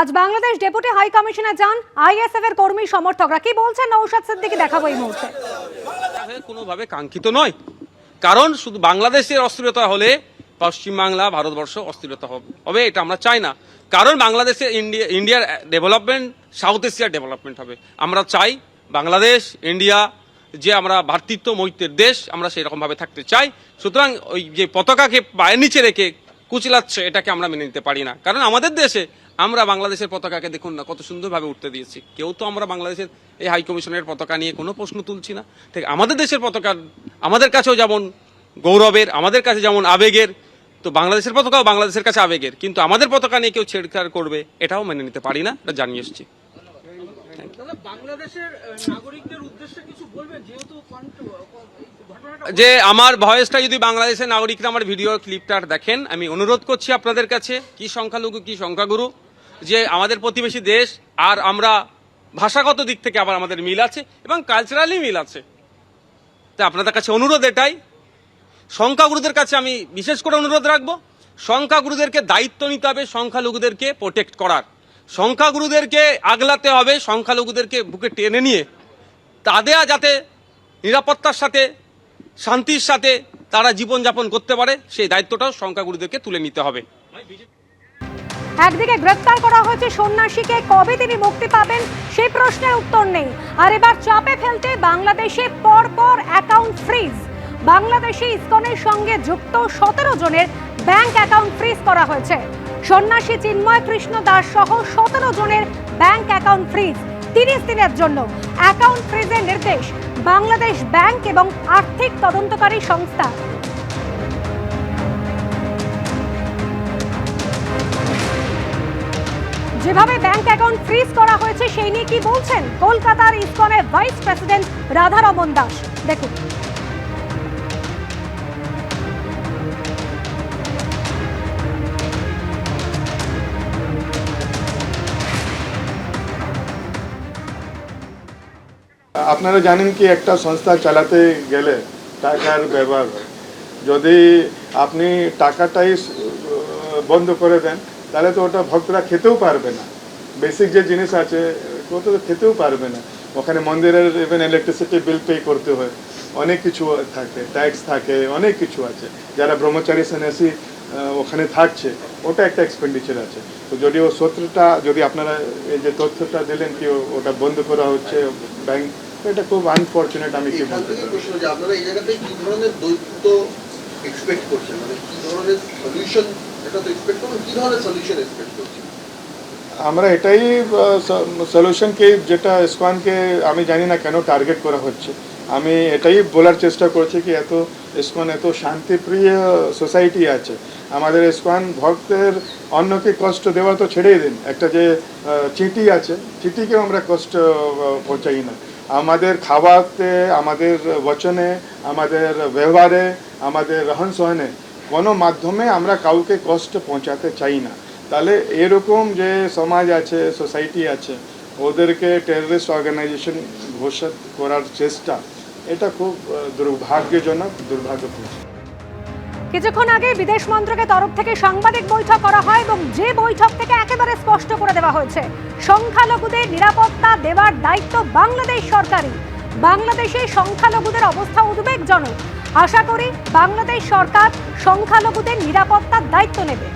আজ Bangladesh deputy high commissioner যান ISF এর কর্মী সমর্থকরা। কি বলছেন নৌশাদ সিদ্দিকি? দেখাবো এই মুহূর্তে। কোনোভাবে কাঙ্ক্ষিত নয়। কারণ শুধু বাংলাদেশের অস্থিরতা হলে পশ্চিমবাংলা ভারতবর্ষ অস্থিরতা হবে হবে, এটা আমরা চাই না। কারণ বাংলাদেশে ইন্ডিয়া ইন্ডিয়ার ডেভেলপমেন্ট, সাউথ এশিয়ার ডেভেলপমেন্ট হবে। আমরা চাই বাংলাদেশ, ইন্ডিয়া, যে আমরা ভ্রাতৃত্ব মৈত্রের দেশ, আমরা সেই রকমভাবে থাকতে চাই। সুতরাং ওই যে পতাকাকে পায়ের নিচে রেখে কুচলাচ্ছে, এটাকে আমরা মেনে নিতে পারি না। কারণ আমাদের দেশে আমরা বাংলাদেশের পতাকাকে দেখুন না, কত সুন্দরভাবে উঠতে দিয়েছি। কেউ তো আমরা বাংলাদেশের এই হাইকমিশনের পতাকা নিয়ে কোনো প্রশ্ন তুলছি না। ঠিক, আমাদের দেশের পতাকা, আমাদের কাছেও যেমন গৌরবের, আমাদের কাছে যেমন আবেগের, তো বাংলাদেশের পতাকাও বাংলাদেশের কাছে আবেগের। কিন্তু আমাদের পতাকা নিয়ে কেউ ছেড়খাড় করবে, এটাও মেনে নিতে পারি না, এটা জানিয়ে এসেছি। যে আমার ভয়েসটা যদি বাংলাদেশের নাগরিকরা আমার ভিডিও ক্লিপটা দেখেন আমি অনুরোধ করছি আপনাদের কাছে কি সংখ্যালঘু কি সংখ্যাগুরু যে আমাদের প্রতিবেশী দেশ আর আমরা ভাষাগত দিক থেকে আবার আমাদের মিল আছে এবং কালচারালি মিল আছে। তা আপনাদের কাছে অনুরোধ এটাই। সংখ্যাগুরুদের কাছে আমি বিশেষ করে অনুরোধ রাখব। সংখ্যাগুরুদেরকে দায়িত্ব নিতে হবে সংখ্যালঘুদেরকে প্রোটেক্ট করার। সংখ্যাগুরুদেরকে আগলাতে হবে, সংখ্যালঘুদেরকে বুকে টেনে নিয়ে। তাদের যাতে নিরাপত্তার সাথে, শান্তির সাথে তারা জীবনযাপন করতে পারে, সেই দায়িত্বটাও সংখ্যাগুরুদেরকে তুলে নিতে হবে। একদিকে গ্রেফতার করা হয়েছে সন্ন্যাসীকে, কবে তিনি মুক্তি পাবেন সেই প্রশ্নের উত্তর নেই। আর এবার চাপে ফেলতে বাংলাদেশে পরপর অ্যাকাউন্ট ফ্রিজ। বাংলাদেশে ইসকনের সঙ্গে যুক্ত সতেরো জনের ব্যাংক অ্যাকাউন্ট ফ্রিজ করা হয়েছে। সন্ন্যাসী চিন্ময় কৃষ্ণ দাস সহ সতেরো জনের ব্যাংক অ্যাকাউন্ট ফ্রিজ তিরিশ দিনের জন্য অ্যাকাউন্ট ফ্রিজের নির্দেশ বাংলাদেশ ব্যাংক এবং আর্থিক তদন্তকারী সংস্থা। যেভাবে ব্যাংক অ্যাকাউন্ট ফ্রিজ করা হয়েছে, সেই নিয়ে কি বলছেন? কলকাতার ইসকনের ভাইস প্রেসিডেন্ট রাধারমন দাস। দেখুন। আপনারা জানেন কি একটা সংস্থা চালাতে গেলে টাকার ব্যবহার হয়। যদি আপনি টাকাটাই বন্ধ করে দেন, তাহলে তো ওটা ভক্তরা খেতেও পারবে না। বেসিক যে জিনিস আছে ও তো খেতেও পারবে না। ওখানে মন্দিরের ইভেন ইলেকট্রিসিটি বিল পে করতে হয়। অনেক কিছু থাকে ট্যাক্স থাকে, অনেক কিছু আছে। যারা ব্রহ্মচারী সন্ন্যাসী ওখানে থাকছে, ওটা একটা এক্সপেন্ডিচার আছে। তো যদি ও সূত্রটা যদি আপনারা এই যে তথ্যটা দিলেন কি ওটা বন্ধ করা হচ্ছে ব্যাংক এটা খুব আনফর্চুনেট আমি কি বলতে আপনারা এই জায়গাতে কি ধরনের দৈত্য এক্সপেক্ট করছেন? মানে কি ধরনের সলিউশন এটা তো এক্সপেক্ট করুন কি ধরনের সলিউশন এক্সপেক্ট করছেন? আমরা এটাই সলিউশনকে যেটা ইসকনকে আমি জানি না কেন টার্গেট করা হচ্ছে। আমি এটাই বলার চেষ্টা করছি কি এত ইসকন এত শান্তিপ্রিয় সোসাইটি আছে। আমাদের ইসকন ভক্তের অন্যকে কষ্ট দেওয়া তো ছেড়েই দিন। একটা যে চিঠি আছে চিঠিকেও আমরা কষ্ট পৌঁছাই না। আমাদের খাওয়াতে, আমাদের বচনে, আমাদের ব্যবহারে, আমাদের রহন সহনে কোনো মাধ্যমে আমরা কাউকে কষ্ট পৌঁছাতে চাই না। তাহলে এরকম যে সমাজ আছে, সোসাইটি আছে, ওদেরকে টেররিস্ট অর্গানাইজেশন ঘোষিত করার চেষ্টা, এটা খুব দুর্ভাগ্যজনক, দুর্ভাগ্যপূর্ণ। কিছুক্ষণ আগে বিদেশ মন্ত্রকের তরফ থেকে সাংবাদিক বৈঠক করা হয় এবং যে বৈঠক থেকে একেবারে স্পষ্ট করে দেওয়া হয়েছে। সংখ্যালঘুদের নিরাপত্তা দেওয়ার দায়িত্ব বাংলাদেশ সরকারই বাংলাদেশে সংখ্যালঘুদের অবস্থা উদ্বেগজনক। আশা করি বাংলাদেশ সরকার সংখ্যালঘুদের নিরাপত্তার দায়িত্ব নেবে।